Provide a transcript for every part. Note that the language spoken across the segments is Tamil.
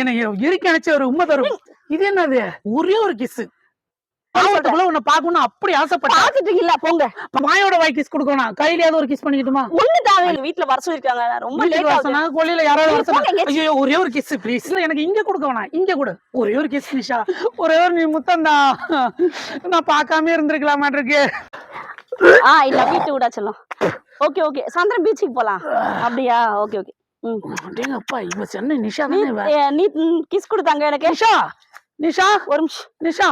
எனக்கு இறுக்கி அணைச்ச ஒரு உண்மை தரும். இது என்னது? ஒரே ஒரு கிஸ் ஆவத்துக்குள்ள உன்னை அப்படி ஆசைப்பட்டேன். பாத்துட்டீங்களா போங்க. மாயோட வாய் கிஸ் கொடுக்கணும் கையிலயாவது ஒரு கிஸ் பண்ணிக்கிட்டுமா? ஒண்ணு தேவையில்லை வீட்டுல வர சொல்லிருக்காங்க ரொம்ப லேட் யாராவது வர சொன்னாங்க. ஐயோ ஒரே ஒரு கிஸ் ப்ளீஸ் இல்ல எனக்கு இங்க கொடுக்க வேணாம். இங்க கொடு. ஒரே ஒரு கிஸ் நிஷா. ஒரே ஒரு நீ முத்தம் தான் நான் பார்க்காம இருந்திருக்கலாமா இருக்கு ஆ இல்ல வீட்டு விடா செல்லம் ஓகே. ஓகே சாயந்தரம் பீச்சுக்கு போலாம். அப்படியா? Okay okay. அப்பா இவ சென்னை நிஷா நீ கிஸ் கொடுத்தாங்க எனக்கு. நிஷா நிஷா ஒரு நிமிஷம். நிஷா.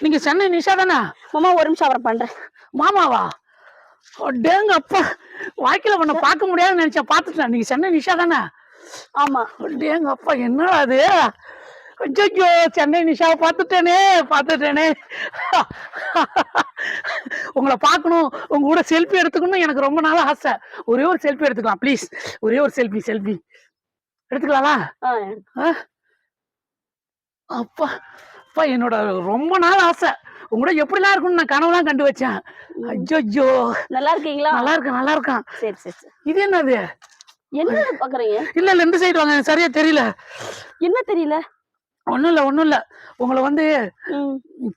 நீங்க சென்னை நிஷா தானே? மாமா ஒரு நிமிஷம் அப்புறம் பண்றேன். மாமாவா? டேங்க அப்பா வாழ்க்கையில உன்னை பார்க்க முடியாதுன்னு நினைச்சேன். பார்த்துட்டேன். நீங்க சென்னை நிஷா தானே? ஆமா. டேங்க அப்பா என்னடா அது? ஐயோ சென்னை நிஷாவை பார்த்துட்டேனே பார்த்துட்டேனே. உங்களை பார்க்கணும் உங்க கூட செல்ஃபி எடுத்துக்கணும் எனக்கு ரொம்ப நாள் ஆசை. ஒரே ஒரு செல்ஃபி எடுத்துக்கலாம் ப்ளீஸ் ஒரே ஒரு செல்ஃபி செல்ஃபி எடுத்துக்கலாமா? அப்பா அப்பா என்னோட ரொம்ப நாள் ஆசை. உங்க கூட எப்படிலாம் இருக்கும்னு நான் கனவுலாம் கண்டு வச்சேன். ஐயோ நல்லா இருக்கீங்களா? நல்லா இருக்கேன் நல்லா இருக்கான். சரி சரி இது என்னது? என்ன பாக்குறீங்க? இல்ல இல்ல இந்த சைடு வாங்க சரியா தெரியல. என்ன தெரியல? ஒண்ணும் இல்ல ஒண்ணும் இல்ல. உங்களை வந்து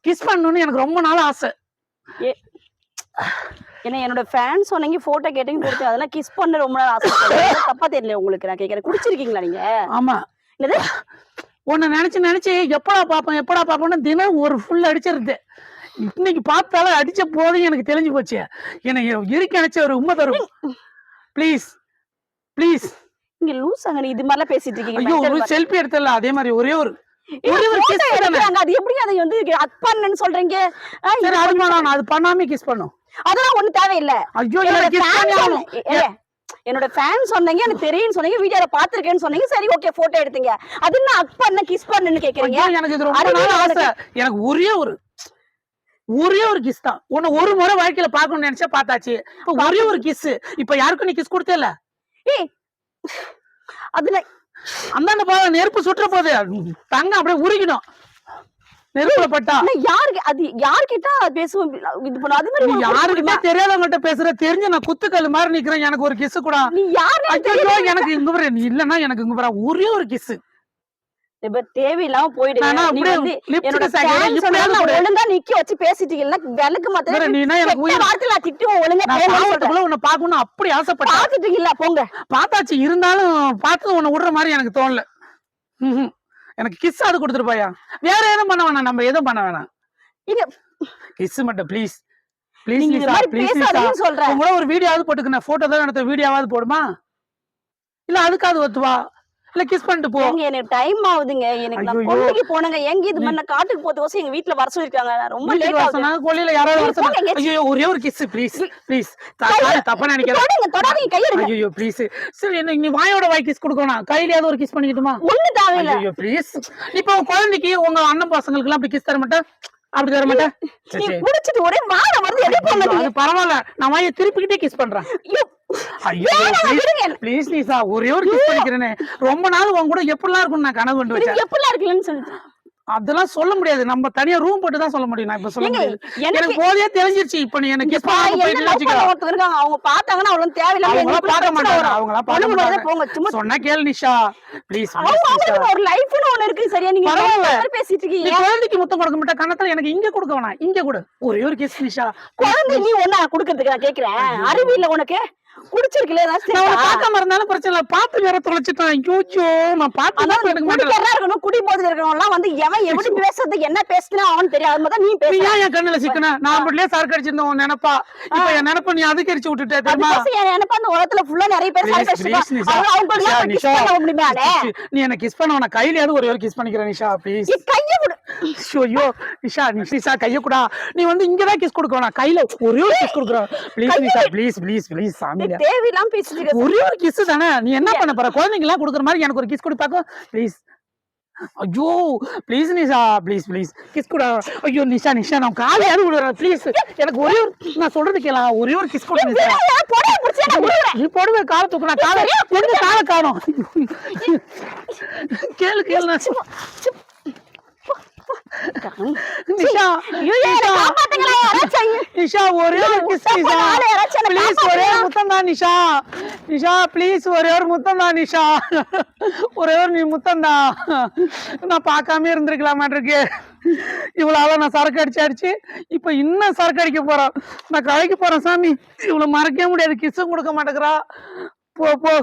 கிஸ் பண்ணணும்னு எனக்கு ரொம்ப நாள் ஆசை. ஏ என்ன என்னோட ஃபேன் சொன்னீங்க போட்டோ கேட்டீங்க கொடுத்து அதெல்லாம் கிஸ் பண்ண ரொம்ப நாள் ஆசை. தப்பா தெரியல உங்களுக்கு. நான் கேக்குறேன். குடிச்சிருக்கீங்களா நீங்க? ஆமா. என்னது? உன்னை நினைச்சு நினைச்சு எப்படா பாப்பேன் எப்படா பாப்பேன்னு தினம் ஒரு ஃபுல் அடிச்சிருது. இன்னைக்கு பார்த்தாலும் அடிச்ச போதும் எனக்கு தெரிஞ்சு போச்சு. எனக்கு இறுக்கி அணைச்ச ஒரு உண்மை தரும். ப்ளீஸ் ப்ளீஸ் இங்க லூஸ் அங்க இது மாதிரிலாம் பேசிட்டு இருக்கீங்க. ஐயோ ஒரு. செல்ஃபி எடுத்தல அதே மாதிரி ஒரே ஒரு அது எப்படி அதை வந்து அப்பான்னு சொல்றீங்க? அது பண்ணாம கிஸ் பண்ணும் அதெல்லாம் ஒண்ணு தேவையில்லை. ஐயோ என்னோட ஃபேன் சொன்னீங்க எனக்கு தெரியும்னு சொன்னீங்க வீடியோல பாத்திருக்கேன்னு சொன்னீங்க. சரி ஓகே போட்டோ எடுத்தீங்க. அது என்ன அக் பண்ண கிஸ் பண்ணுன்னு கேக்குறீங்க? எனக்கு இது ரொம்ப நாள். ஆசை. எனக்கு ஒரே ஒரு ஒரே ஒரு கிஸ் தான். உன்னை ஒரு முறை வாழ்க்கையில பார்க்கணும்னு நினைச்சா பார்த்தாச்சு. ஒரே ஒரு கிஸ் இப்ப யாருக்கும் நீ கிஸ் கொடுத்தே இல்ல? ஏய் அதுல அந்தாண்ட பாரு நெருப்பு சுற்ற போகுது தங்க அப்படியே உருகிடும். நெருப்புல பட்டா. ஆனா யாருக்கு அது யார்கிட்ட பேசுவோம்? இது பண்ண அது மாதிரி புரியுமா? தெரியாதவங்ககிட்ட பேசுற தெரிஞ்சு நான் குத்துக்கல் மாதிரி நிக்கிறேன். எனக்கு ஒரு கிஸ் கூட. நீ யாருன்னு எனக்கு இங்க இல்லன்னா எனக்கு இங்க ஒரே ஒரு கிஸ் தேவையில்லாம கொடு. ஒழுங்கா நிக்க வச்சு பேசிட்டீங்கன்னா விளக்கு மாத்திரம் திட்டுவோம் ஒழுங்கா உன்னை பார்க்கணும் அப்படி ஆசைப்பட்டேன். பாத்துட்டீங்களா போங்க. பார்த்தாச்சு. இருந்தாலும் பார்த்து உன்னை விடுற மாதிரி எனக்கு தோணல. எனக்கு கிஸ் அது கொடுத்துருப்பாயா வேற எதுவும் பண்ண வேணாம். நம்ம எதுவும் பண்ண வேணாம். இங்க கிஸ் மட்டும் ப்ளீஸ் ப்ளீஸ் சொல்றேன். உங்கள ஒரு வீடியோவாவது போட்டுக்கணும். போட்டோ தான் எடுத்த வீடியோவாவது போடுமா? இல்ல அதுக்காவது ஒத்துவா? இல்ல கிஸ் பண்ணிட்டு போ. ஏங்க எனக்கு டைம் ஆகுதுங்க எனக்கு நான். கொல்லைக்கு போனங்க. எங்க இது நான் காட்டுக்கு போறதுக்கோசம் எங்க வீட்டுல வர சொல்லிருக்காங்க. ரொம்ப லேட் ஆகுது. கொல்லையில யாராவது வர போங்க சொன்னாங்க. ஐயோ ஒரே ஒரு கிஸ் ப்ளீஸ் ப்ளீஸ் தப்பா நினைக்கிறேன் தொடாதீங்க தொடாதீங்க கையெடுங்க ஐயோ ப்ளீஸ் சரி என்ன நீ வாயோட வாய் கிஸ் கொடுக்கணும் கையிலயாவது ஒரு கிஸ் பண்ணிக்கிட்டுமா? ஒண்ணு தேவையில்ல. ஐயோ ப்ளீஸ் இப்போ குழந்தைக்கு உங்க அண்ணன் பசங்களுக்கு எல்லாம் அப்படி கிஸ் தர மாட்டேன்? அப்படி தர மாட்டேன்? முடிச்சிட்டு ஒரே வாழ வருது எது ஐயோ, பண்ண அது பரவாயில்ல. நான் வாயை திருப்பிக்கிட்டே கிஸ் பண்றேன். ஐயோ. ப்ளீஸ் நிஷா ஒரே ஒரு கிஸ் பண்ணிக்கிறேனே ரொம்ப நாள் உன் கூட எப்படிலாம் இருக்கும்னு நான் கனவு கண்டு வச்சேன். எப்படிலாம் இருக்குல்லன்னு சொல்லி அதெல்லாம் சொல்ல முடியாது. நம்ம தனியா ரூம் போட்டு தான் சொல்ல முடியும். நான் இப்ப சொல்ல முடியாது. எனக்கு போதே தெரிஞ்சிருச்சு. இப்ப நீ எனக்கு கிஸ் பண்ணாம வச்சுக்கோ. ஒருத்தர் இருக்காங்க. அவங்க பார்த்தாங்கன்னா அவ்வளவு தேவையில்லாம எங்களுக்குள்ள பார்க்க மாட்டாங்க. வரும். அவங்களா பார்க்க மாட்டாங்க. போங்க சும்மா சொன்னா கேளு நிஷா. ப்ளீஸ் அவங்க ஒரு லைஃப்னு ஒண்ணு இருக்கு சரியா? நீங்க பரவாயில்ல. பேசிட்டு இருக்கீங்க. குழந்தைக்கு முத்தம் கொடுக்க மாட்டேன் கணத்துல எனக்கு இங்க கொடுக்க வேணாம். இங்க கொடு. ஒரே ஒரு கிஸ் நிஷா. குழந்தை நீ ஒண்ணா குடுக்கறதுக்கு நான் கேக்குறேன். அறிவு இல்ல உனக்கு? குடிச்சிருக்கல நான்? பார்க்காம இருந்தாலும் பிரச்சனை இல்ல. வேற தொலைச்சிட்டேன். ஐயோ நான் அதான் தான் எனக்கு மாட்டேன் இருக்கணும் குடி போதில் வந்து எவன் எப்படி பேசுறது என்ன பேசுனா அவன் தெரியும் அது மாதிரி நீ நீ பேச ஏன் என் கண்ணுல சிக்கன? நான் அப்படியே சரக்கு அடிச்சிருந்தேன் உன் நினைப்பா. இப்ப என் நினைப்ப நீ அதுக்கரிச்சு விட்டுட்ட தெரியுமா? என் நினைப்பா அந்த உலகத்துல ஃபுல்லா நிறைய பேர் சரக்கு. அவங்க எல்லாம். பண்ண? நீ என்ன கிஸ் பண்ண உன கையிலயாவது ஒரு ஒரு கிஸ் பண்ணிக்கிறேன் நிஷா ப்ளீஸ் நீ கையை விடு. ஐயோ நிஷா நிஷா கைய கூடா நீ வந்து இங்கதான் கிஸ் கொடுக்க வேணாம் கையில ஒரே ஒரு கிஸ் கொடுக்குறேன் please Nisha please please please சாமி தேவையில்லாம பேசிட்டு ஒரே ஒரு கிஸ் தானே? நீ என்ன பண்ண போற? குழந்தைங்க எல்லாம் கொடுக்குற மாதிரி எனக்கு ஒரு கிஸ் கொடுப்பாக்கோ ப்ளீஸ் ஐயோ please Nisha please please kiss கூட. ஐயோ நிஷா நிஷா நான் காலையாவது விடுறேன் ப்ளீஸ் எனக்கு ஒரே ஒரு நான் சொல்றது கேளா ஒரே ஒரு கிஸ் கொடு நிஷா. நான் நீ போடுவே கால தூக்குனா கால எங்க கால காணோம். கேளு கேளு நான் என்னை நிஷா. நிஷா ஒரே ஒரு கிஸ் நிஷா. ப்ளீஸ் ஒரே ஒரு முத்தம் தான் நிஷா. நிஷா ப்ளீஸ் ஒரே ஒரு முத்தம் தான் நிஷா. ஒரே ஒரு நீ முத்தம் தான். நான் பார்க்காம இருந்திருக்கலாமாட்டிருக்கு இவ்வளவு நான் சரக்கு அடிச்சு அடிச்சு இப்ப இன்னும் சரக்கு அடிக்க போறேன். நான் கடைக்கு போறேன் சாமி. இவ்வளவு மறக்கவே முடியாது கிஸ்ஸும் கொடுக்க மாட்டேங்கிறா. போ போ.